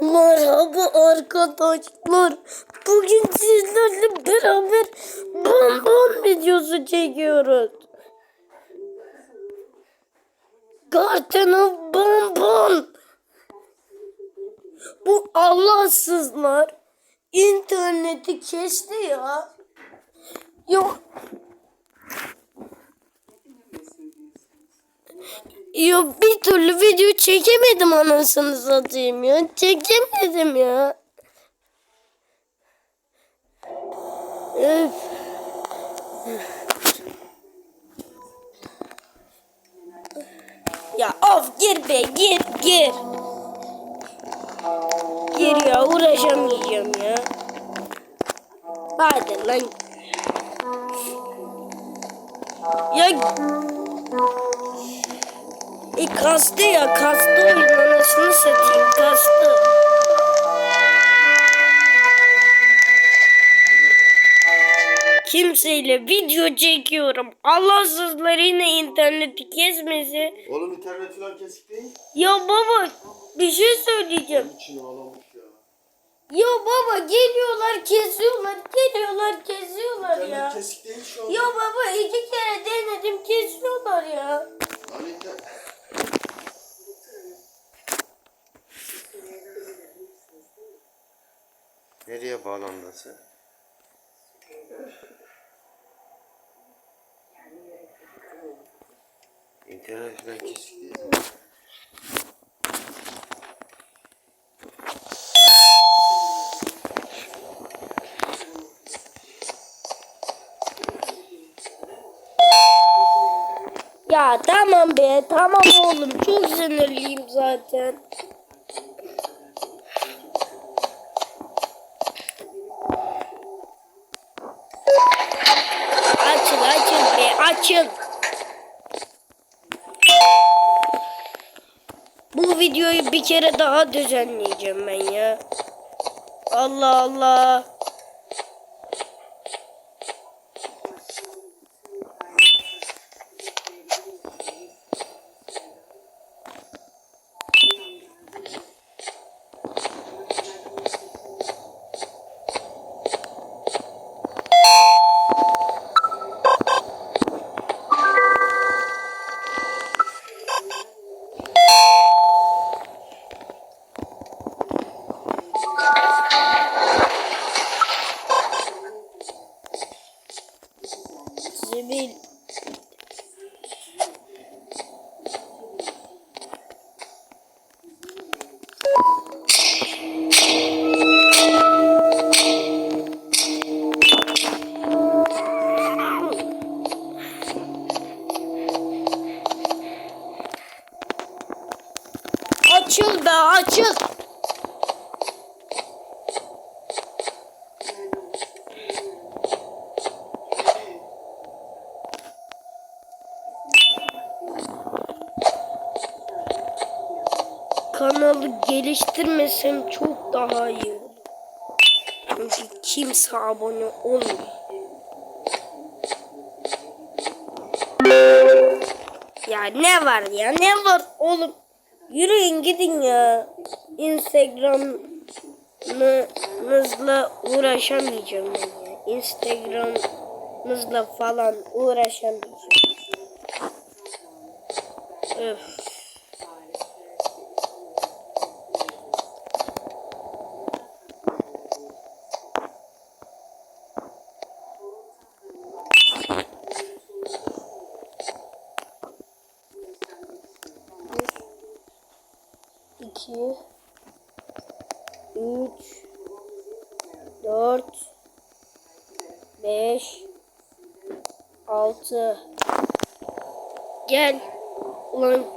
Merhaba arkadaşlar. Bugün sizlerle beraber bonbon videosu çekiyoruz. Garten'ın bonbon. Bu Allahsızlar interneti kesti ya. Yok. Yok bir türlü video çekemedim anasını satayım ya. Çekemedim ya. Öf. Ya of gir be gir gir. Gir ya uğraşamayacağım ya. Hadi lan. Ya e kastı ya kastı oyun anasını satayım kastı. Kimseyle video çekiyorum. Allahsızlar yine interneti kesmesi. Oğlum internet falan kesik değil. Ya baba bir şey söyleyeceğim. İçine ağlamış ya. Ya baba geliyorlar kesiyorlar geliyorlar kesiyorlar İnternet ya. kesik değil şu an. Ya baba iki kere denedim kesiyorlar ya. Hani inter- Nereye bağlandın İnternet falan kesik değil. Ya tamam be tamam oğlum çok sinirliyim zaten. Açıl. Bu videoyu bir kere daha düzenleyeceğim ben ya. Allah Allah. Zebil. Açıl be açıl. Geliştirmesem çok daha iyi. Çünkü kimse abone olmuyor. Ya ne var ya ne var oğlum? Yürüyün gidin ya. Instagram'ınızla uğraşamayacağım ben ya. Instagram'ınızla falan uğraşamayacağım. Öf. İki, üç, dört, beş, altı. Gel. Ulan.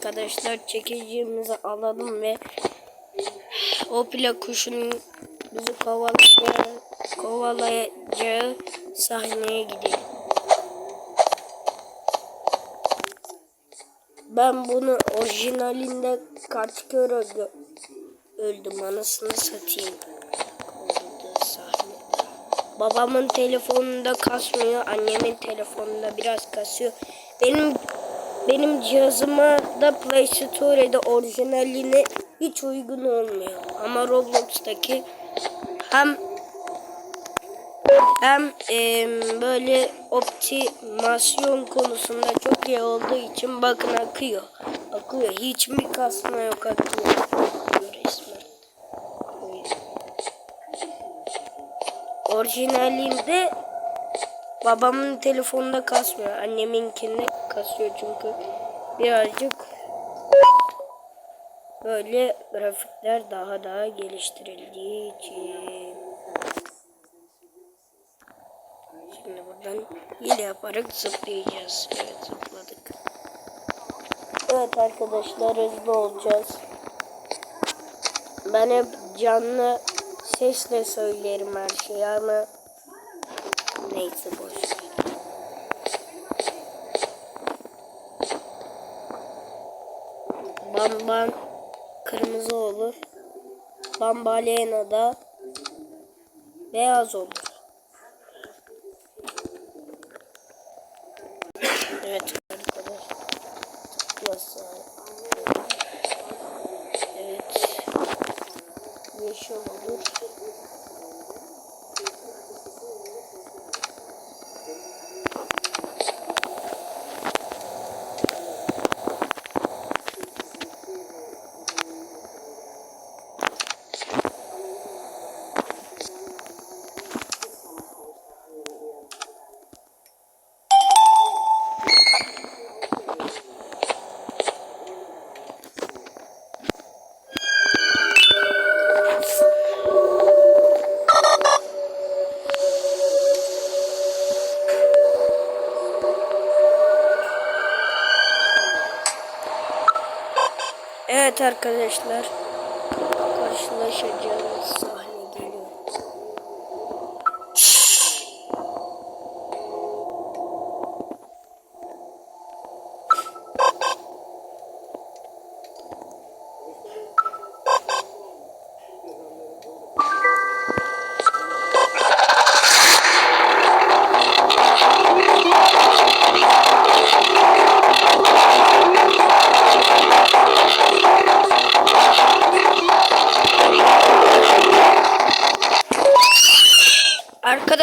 Arkadaşlar çekicimizi alalım ve o plak kuşunun bizi kovalayacağı, kovalayacağı sahneye gidelim. Ben bunu orijinalinde gö- öldüm anasını satayım. Babamın telefonunda kasmıyor, annemin telefonunda biraz kasıyor. Benim benim cihazıma da Play Store'da orijinaline hiç uygun olmuyor. Ama Roblox'taki hem hem em, böyle optimasyon konusunda çok iyi olduğu için bakın akıyor. Akıyor. Hiç mi kasma yok. Akıyor. Orijinalinde babamın telefonunda kasmıyor. Anneminkinde kasıyor çünkü birazcık böyle grafikler daha daha geliştirildiği için. Şimdi buradan hile yaparak zıplayacağız. Evet zıpladık. Evet arkadaşlar hızlı olacağız. Ben hep canlı sesle söylerim her şeyi ama neyse boş. Bamban kırmızı olur. Bambalena da beyaz olur. Evet arkadaşlar. Nasıl? Evet. Yeşil olur. Evet arkadaşlar. Karşılaşacağımız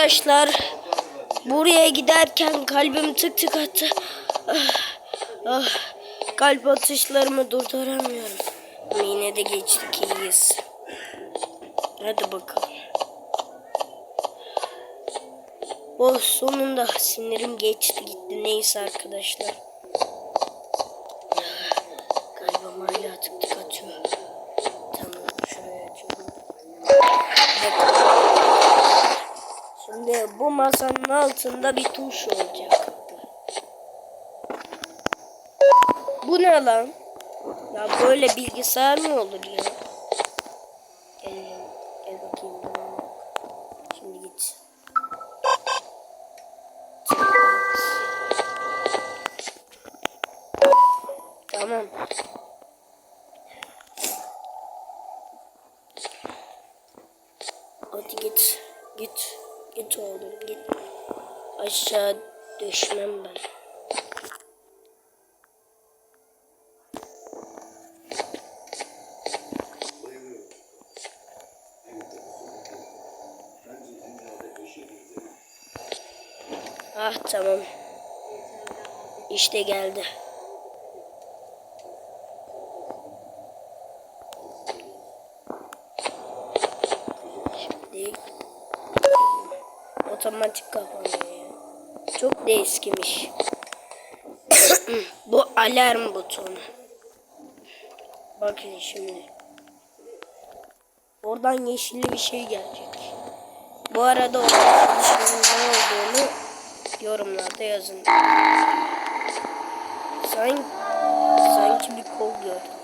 Arkadaşlar buraya giderken kalbim tık tık attı. Ah, ah, kalp atışlarımı durduramıyorum. Ama yine de geçtik iyiyiz. Hadi bakalım. Oh sonunda sinirim geçti gitti. Neyse arkadaşlar. Kalbim hala tık Şimdi bu masanın altında bir tuş olacak. Bu ne lan? Ya böyle bilgisayar mı olur ya? Gel, gel bakayım. Şimdi git. Tamam. Hadi git. Git. Git oğlum git. Aşağı düşmem ben. Ah tamam. İşte geldi. Şimdi otomatik kapanıyor. Çok da eskimiş. Bu alarm butonu. Bakın şimdi. Oradan yeşilli bir şey gelecek. Bu arada o arkadaşımın ne olduğunu yorumlarda yazın. Sanki, kol gördüm.